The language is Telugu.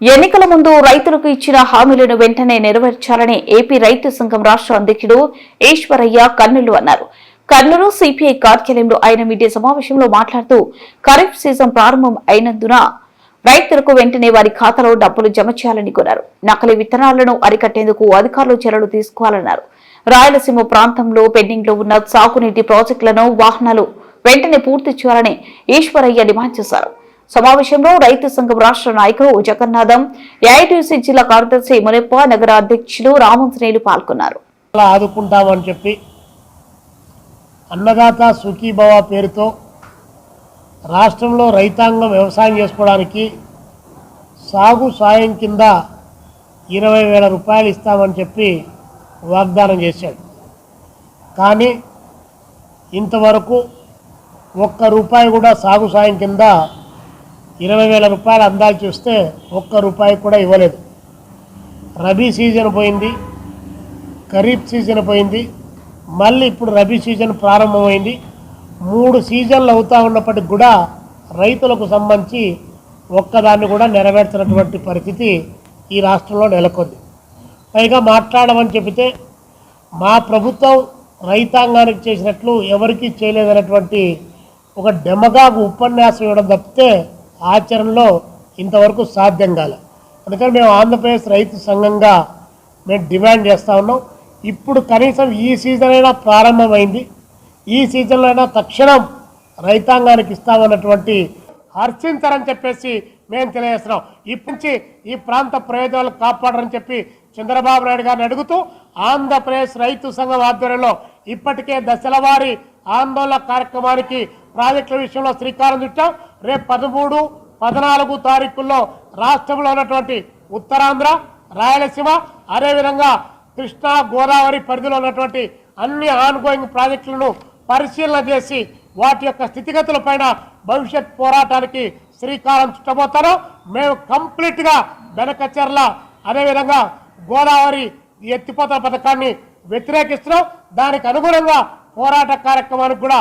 ఎన్నికల ముందు రైతులకు ఇచ్చిన హామీలను వెంటనే నెరవేర్చాలని ఏపీ రైతు సంఘం రాష్ట్ర అధ్యక్షుడు ఈశ్వరయ్య కర్నూలు అన్నారు. కర్నూలు సిపిఐ కార్యాలయంలో ఆయన మీడియా సమావేశంలో మాట్లాడుతూ ఖరీఫ్ సీజన్ ప్రారంభం అయినందున రైతులకు వెంటనే వారి ఖాతాలో డబ్బులు జమ చేయాలని కోరారు. నకలి విత్తనాలను అరికట్టేందుకు అధికారులు చర్యలు తీసుకోవాలన్నారు. రాయలసీమ ప్రాంతంలో పెండింగ్లో ఉన్న సాగునీటి ప్రాజెక్టులను వాహనాలు వెంటనే పూర్తి చేయాలని ఈశ్వరయ్య డిమాండ్ చేశారు. సమావేశంలో రైతు సంఘం రాష్ట్ర నాయకులు జగన్నాథం ఏఐటీసీ జిల్లా కార్యదర్శి మునప్ప నగర అధ్యక్షులు రామంతనేలు పాల్గొన్నారు. అలా ఆదుకుంటామని చెప్పి అన్నదాత సుఖీభవ పేరుతో రాష్ట్రంలో రైతాంగం వ్యవసాయం చేసుకోవడానికి సాగు సాయం కింద ఇరవై వేల రూపాయలు ఇస్తామని చెప్పి వాగ్దానం చేశాడు. కానీ ఇంతవరకు ఒక్క రూపాయి కూడా సాగు సాయం కింద ఇరవై వేల రూపాయలు అందాల్సి వస్తే ఒక్క రూపాయి కూడా ఇవ్వలేదు. రబీ సీజన్ పోయింది ఖరీఫ్ సీజన్ పోయింది మళ్ళీ ఇప్పుడు రబీ సీజన్ ప్రారంభమైంది. మూడు సీజన్లు అవుతూ ఉన్నప్పటికి కూడా రైతులకు సంబంధించి ఒక్కదాన్ని కూడా నెరవేర్చినటువంటి పరిస్థితి ఈ రాష్ట్రంలో నెలకొంది. పైగా మాట్లాడమని చెబితే మా ప్రభుత్వం రైతాంగానికి చేసినట్లు ఎవరికీ చేయలేదన్నటువంటి ఒక డెమగాగు ఉపన్యాసం ఇవ్వడం తప్పితే ఆచరణలో ఇంతవరకు సాధ్యం కాలే. అందుకని మేము ఆంధ్రప్రదేశ్ రైతు సంఘంగా మేము డిమాండ్ చేస్తూ ఉన్నాం. ఇప్పుడు కనీసం ఈ సీజన్ అయినా ప్రారంభమైంది. ఈ సీజన్లో అయినా తక్షణం రైతాంగానికి ఇస్తామన్నటువంటి హర్షించరని చెప్పేసి మేము తెలియజేస్తున్నాం. ఇప్పటి నుంచి ఈ ప్రాంత ప్రయోజనాలు కాపాడరని చెప్పి చంద్రబాబు నాయుడు గారిని అడుగుతూ ఆంధ్రప్రదేశ్ రైతు సంఘం ఆధ్వర్యంలో ఇప్పటికే దశలవారీ ఆందోళన కార్యక్రమానికి ప్రాజెక్టుల విషయంలో శ్రీకారం చుట్టాం. రేపు పదమూడు పద్నాలుగు తారీఖుల్లో రాష్ట్రంలో ఉన్నటువంటి ఉత్తరాంధ్ర రాయలసీమ అదేవిధంగా కృష్ణా గోదావరి పరిధిలో ఉన్నటువంటి అన్ని ఆన్గోయింగ్ ప్రాజెక్టులను పరిశీలన చేసి వాటి యొక్క స్థితిగతులపైన భవిష్యత్ పోరాటానికి శ్రీకారం చుట్టబోతాను. మేము కంప్లీట్గా వెనకచర్ల అదేవిధంగా గోదావరి ఎత్తిపోతల పథకాన్ని వ్యతిరేకిస్తున్నాం. దానికి అనుగుణంగా పోరాట కార్యక్రమానికి కూడా